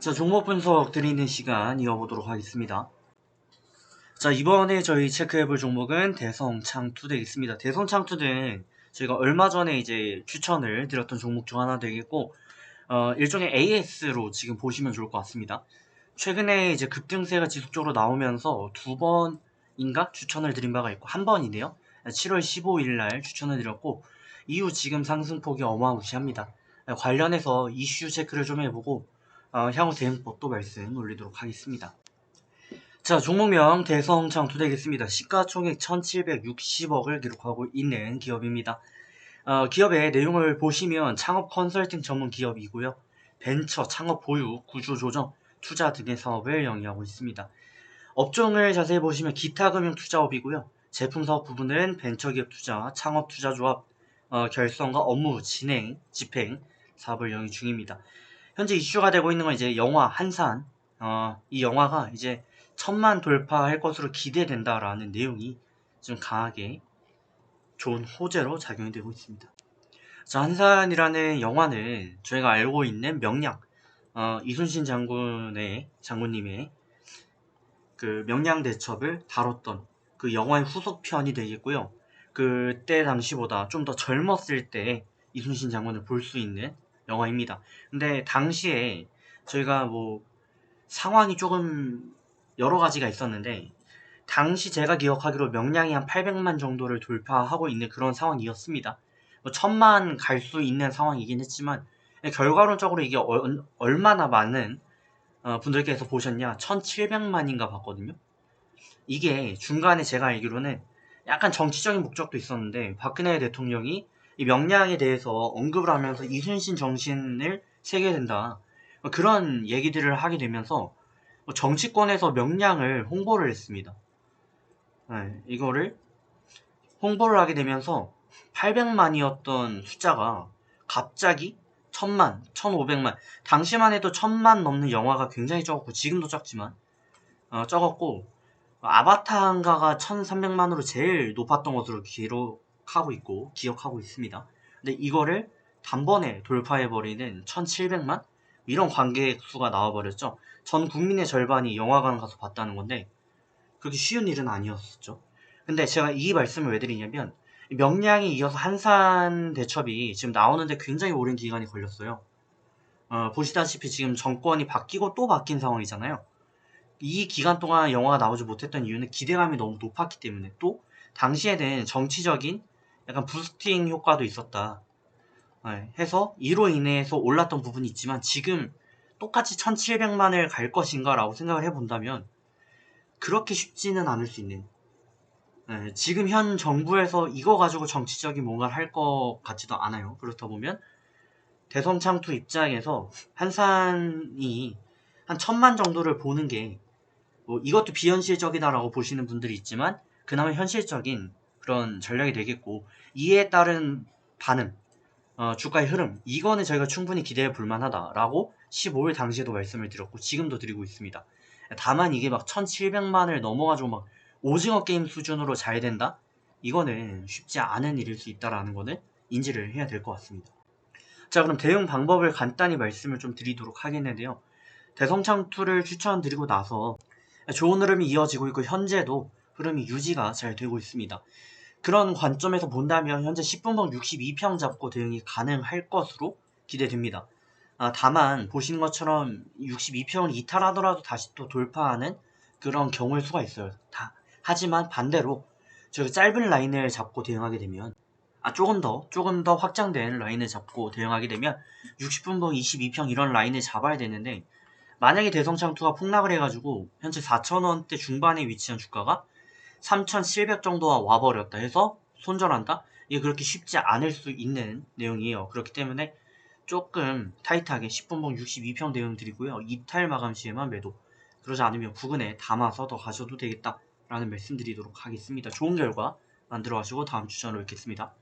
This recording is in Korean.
자, 종목 분석 드리는 시간 이어보도록 하겠습니다. 자, 이번에 저희 체크해볼 종목은 대성창투 되겠습니다. 대성창투는 저희가 얼마 전에 이제 추천을 드렸던 종목 중 하나 되겠고, 어, 일종의 AS로 지금 보시면 좋을 것 같습니다. 최근에 이제 급등세가 지속적으로 나오면서 두 번인가 추천을 드린 바가 있고, 한 번이네요. 7월 15일 날 추천을 드렸고, 이후 지금 상승폭이 어마무시합니다. 관련해서 이슈 체크를 좀 해보고, 어, 향후 대응법도 말씀 올리도록 하겠습니다. 자, 종목명 대성창투 되겠습니다. 시가총액 1760억을 기록하고 있는 기업입니다. 어, 기업의 내용을 보시면 창업 컨설팅 전문 기업이고요. 벤처, 창업 보유, 구조 조정, 투자 등의 사업을 영위하고 있습니다. 업종을 자세히 보시면 기타 금융 투자업이고요. 제품 사업 부분은 벤처기업 투자, 창업 투자 조합, 어, 결성과 업무 진행, 집행 사업을 영위 중입니다. 현재 이슈가 되고 있는 건 이제 영화 한산. 어, 이 영화가 이제 천만 돌파할 것으로 기대된다라는 내용이 좀 강하게 좋은 호재로 작용이 되고 있습니다. 자, 한산이라는 영화는 저희가 알고 있는 명량, 어, 이순신 장군의, 장군님의 그 명량 대첩을 다뤘던 그 영화의 후속편이 되겠고요. 그때 당시보다 좀 더 젊었을 때 이순신 장군을 볼 수 있는 영화입니다. 근데 당시에 저희가 뭐 상황이 조금 여러 가지가 있었는데 당시 제가 기억하기로 명량이 한 800만 정도를 돌파하고 있는 그런 상황이었습니다. 뭐 천만 갈 수 있는 상황이긴 했지만 결과론적으로 이게 얼, 얼마나 많은 어, 분들께서 보셨냐 1700만인가 봤거든요. 이게 중간에 제가 알기로는 약간 정치적인 목적도 있었는데 박근혜 대통령이 이 명량에 대해서 언급을 하면서 이순신 정신을 새겨야 된다. 뭐 그런 얘기들을 하게 되면서 뭐 정치권에서 명량을 홍보를 했습니다. 네, 이거를 홍보를 하게 되면서 800만이었던 숫자가 갑자기 1000만, 1500만. 당시만 해도 1000만 넘는 영화가 굉장히 적었고 지금도 적지만 어, 적었고 아바타인가가 1300만으로 제일 높았던 것으로 기록 하고 있고 기억하고 있습니다. 근데 이거를 단번에 돌파해버리는 1700만? 이런 관객 수가 나와버렸죠. 전 국민의 절반이 영화관 가서 봤다는 건데 그렇게 쉬운 일은 아니었죠. 근데 제가 이 말씀을 왜 드리냐면 명량에 이어서 한산 대첩이 지금 나오는데 굉장히 오랜 기간이 걸렸어요. 어, 보시다시피 지금 정권이 바뀌고 또 바뀐 상황이잖아요. 이 기간 동안 영화가 나오지 못했던 이유는 기대감이 너무 높았기 때문에 또 당시에는 정치적인 약간 부스팅 효과도 있었다. 네, 해서 이로 인해서 올랐던 부분이 있지만 지금 똑같이 1700만을 갈 것인가 라고 생각을 해본다면 그렇게 쉽지는 않을 수 있는 네, 지금 현 정부에서 이거 가지고 정치적인 뭔가를 할 것 같지도 않아요. 그렇다 보면 대성창투 입장에서 한산이 한 천만 정도를 보는 게 뭐 이것도 비현실적이다라고 보시는 분들이 있지만 그나마 현실적인 그런 전략이 되겠고 이에 따른 반응 어, 주가의 흐름 이거는 저희가 충분히 기대해 볼 만하다라고 15일 당시에도 말씀을 드렸고 지금도 드리고 있습니다. 다만 이게 막 1700만을 넘어가지고 막 오징어 게임 수준으로 잘 된다? 이거는 쉽지 않은 일일 수 있다라는 거는 인지를 해야 될 것 같습니다. 자 그럼 대응 방법을 간단히 말씀을 좀 드리도록 하겠는데요. 대성창투를 추천드리고 나서 좋은 흐름이 이어지고 있고 현재도 흐름이 유지가 잘 되고 있습니다. 그런 관점에서 본다면 현재 10분봉 62평 잡고 대응이 가능할 것으로 기대됩니다. 아, 다만 보시는 것처럼 62평을 이탈하더라도 다시 또 돌파하는 그런 경우일 수가 있어요. 다. 하지만 반대로 저희가 짧은 라인을 잡고 대응하게 되면 아 조금 더 조금 더 확장된 라인을 잡고 대응하게 되면 60분봉 22평 이런 라인을 잡아야 되는데 만약에 대성창투가 폭락을 해가지고 현재 4천원대 중반에 위치한 주가가 3,700 정도가 와버렸다 해서 손절한다? 이게 그렇게 쉽지 않을 수 있는 내용이에요. 그렇기 때문에 조금 타이트하게 10분봉 62평 대응 드리고요. 이탈 마감 시에만 매도. 그러지 않으면 부근에 담아서 더 가셔도 되겠다라는 말씀 드리도록 하겠습니다. 좋은 결과 만들어 가시고 다음 주전으로 뵙겠습니다.